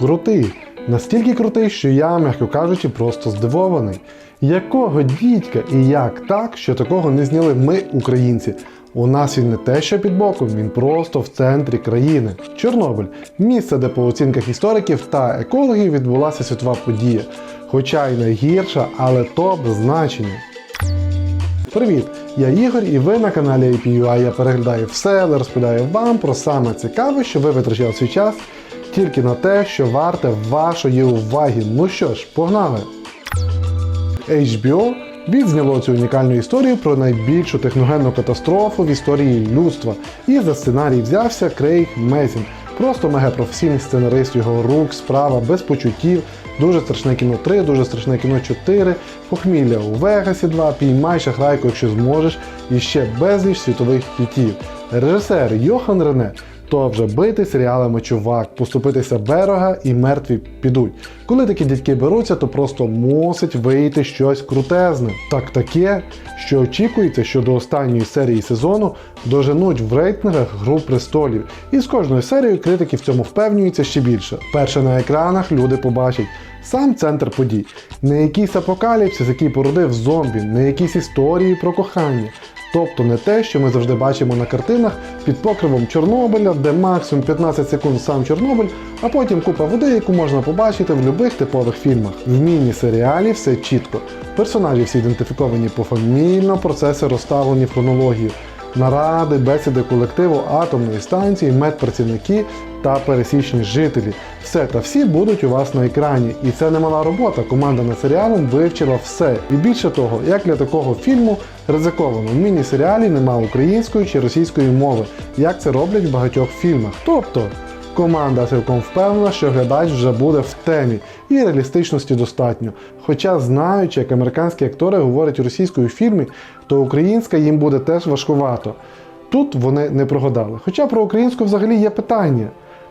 крутий. Настільки крутий, що я, м'яко кажучи, просто здивований. Якого дідька і як так, що такого не зняли ми, українці? У нас він не те, що під боком, він просто в центрі країни. Чорнобиль місце, де по оцінках істориків та екологів відбулася світова подія. Хоча й найгірша, але топ значення. Привіт! Я Ігор і ви на каналі IPUA. Я переглядаю все, але розповідаю вам про саме цікаве, що ви витрачали свій час тільки на те, що варте вашої уваги. Ну що ж, погнали! HBO відзняло цю унікальну історію про найбільшу техногенну катастрофу в історії людства. І за сценарій взявся Крейг Мезін. Просто мегапрофесійний сценарист його рук, справа, без почуттів, дуже страшне кіно 3, дуже страшне кіно 4, похмілля у Вегасі 2, піймай шахрайку, якщо зможеш, і ще безліч світових хітів. Режисер Йохан Рене то вже бити серіалами чувак, поступитися берега і мертві підуть. Коли такі дядьки беруться, то просто мусить вийти щось крутезне. Так таке, що очікується, що до останньої серії сезону доженуть в рейтингах Гру престолів. І з кожною серією критики в цьому впевнюються ще більше. Перше на екранах люди побачать. Сам центр подій, не якийсь апокаліпсис, який породив зомбі, не якісь історії про кохання. Тобто не те, що ми завжди бачимо на картинах під покривом Чорнобиля, де максимум 15 секунд сам Чорнобиль, а потім купа води, яку можна побачити в будь-яких типових фільмах. В міні-серіалі все чітко. Персонажі всі ідентифіковані пофамільно, процеси розставлені в хронологію. Наради, бесіди колективу атомної станції, медпрацівники та пересічні жителі. Все та всі будуть у вас на екрані. І це немала робота. Команда над серіалом вивчила все. І більше того, як для такого фільму ризиковано, в міні-серіалі нема української чи російської мови, як це роблять в багатьох фільмах. Тобто. Команда цілком впевнена, що глядач вже буде в темі і реалістичності достатньо. Хоча, знаючи, як американські актори говорять російською в фільмі, то українська їм буде теж важкувато. Тут вони не прогадали. Хоча про українську взагалі є питання.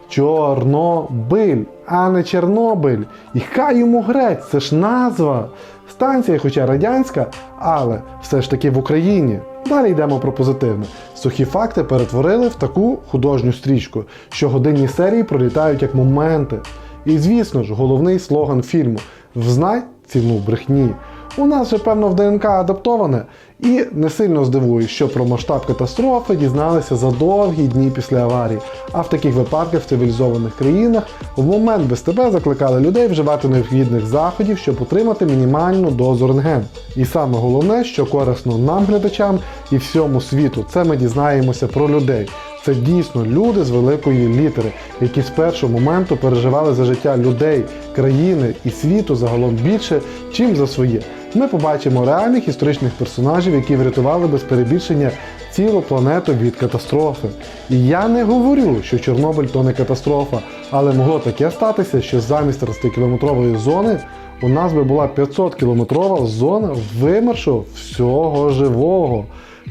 Чорнобиль, а не Чорнобиль. І хай йому грець, це ж назва. Станція, хоча радянська, але все ж таки в Україні. Далі йдемо про позитивне. Сухі факти перетворили в таку художню стрічку, що годинні серії пролітають як моменти. І звісно ж, головний слоган фільму Взнай ціну брехні. У нас же, певно, в ДНК адаптоване, і не сильно здивуюсь, що про масштаб катастрофи дізналися за довгі дні після аварії. А в таких випадках в цивілізованих країнах в момент без тебе закликали людей вживати необхідних заходів, щоб отримати мінімальну дозу рентген. І саме головне, що корисно нам, глядачам і всьому світу, це ми дізнаємося про людей. Це дійсно люди з великої літери, які з першого моменту переживали за життя людей, країни і світу загалом більше, чим за своє. Ми побачимо реальних історичних персонажів, які врятували без перебільшення цілу планету від катастрофи. І я не говорю, що Чорнобиль то не катастрофа, але могло таке статися, що замість 30-кілометрової зони у нас би була 500-кілометрова зона вимершого всього живого.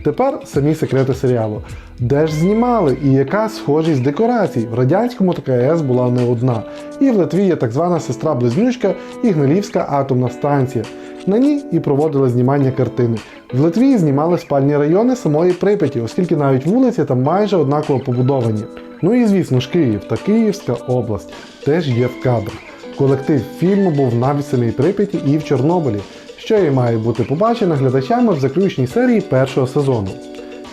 Тепер самі секрети серіалу. Де ж знімали і яка схожість декорацій? В радянському ТКС була не одна. І в Литві є так звана сестра-близнючка і Гнилівська атомна станція. На ній і проводили знімання картини. В Литві знімали спальні райони самої Прип'яті, оскільки навіть вулиці там майже однаково побудовані. Ну і звісно ж Київ та Київська область теж є в кадрах. Колектив фільму був навіть в самій Прип'яті і в Чорнобилі, що і має бути побачено глядачами в заключній серії першого сезону.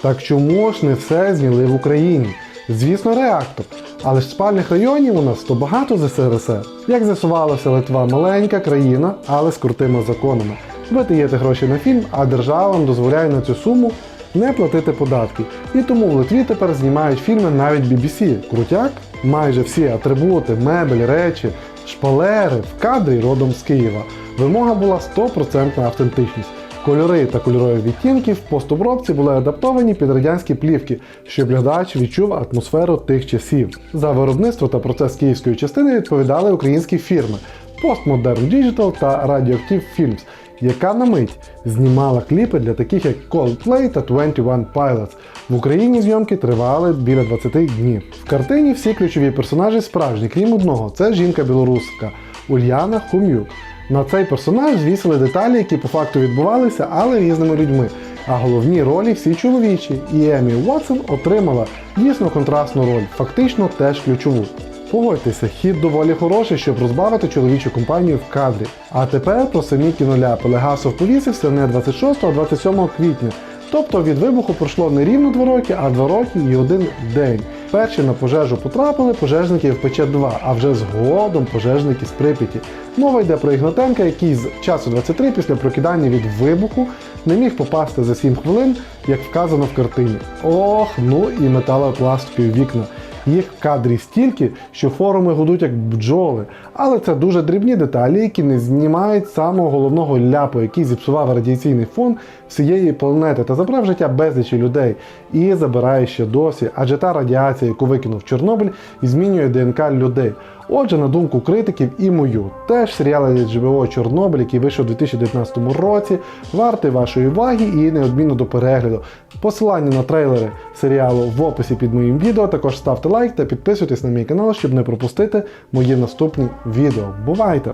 Так чому ж не все зняли в Україні? Звісно, реактор. Але ж спальних районів у нас то багато з СРСР. Як з'ясувалося, Литва маленька країна, але з крутими законами. Ви даєте гроші на фільм, а держава вам дозволяє на цю суму не платити податки. І тому в Литві тепер знімають фільми навіть BBC. Крутяк? Майже всі атрибути, мебель, речі, шпалери в кадрі родом з Києва. Вимога була 100% автентичність. Кольори та кольорові відтінки в постобробці були адаптовані під радянські плівки, щоб глядач відчув атмосферу тих часів. За виробництво та процес київської частини відповідали українські фірми Postmodern Digital та Radioactive Films, яка на мить знімала кліпи для таких як Coldplay та 21 Pilots. В Україні зйомки тривали біля 20 днів. В картині всі ключові персонажі справжні, крім одного, це жінка-білоруска Ульяна Хум'юк. На цей персонаж звісили деталі, які по факту відбувалися, але різними людьми. А головні ролі всі чоловічі. І Емі Уотсон отримала дійсно контрастну роль, фактично теж ключову. Погодьтеся, хід доволі хороший, щоб розбавити чоловічу компанію в кадрі. А тепер про самі кіноляпи. Легасов повісився не 26, а 27 квітня. Тобто від вибуху пройшло не рівно 2 роки, а 2 роки і один день. Перші на пожежу потрапили пожежники в ПЧ-2, а вже згодом пожежники з Прип'яті. Мова йде про Ігнатенка, який з часу 23 після прокидання від вибуху не міг попасти за 7 хвилин, як вказано в картині. Ох, ну і металопластикові вікна. Їх в кадрі стільки, що форуми гудуть як бджоли. Але це дуже дрібні деталі, які не знімають самого головного ляпу, який зіпсував радіаційний фон всієї планети та забрав життя безлічі людей і забирає ще досі, адже та радіація, яку викинув Чорнобиль, змінює ДНК людей. Отже, на думку критиків і мою, теж серіал HBO Чорнобиль, який вийшов у 2019 році, вартий вашої уваги і неодмінно до перегляду. Посилання на трейлери серіалу в описі під моїм відео. Також ставте лайк та підписуйтесь на мій канал, щоб не пропустити мої наступні відео. Бувайте!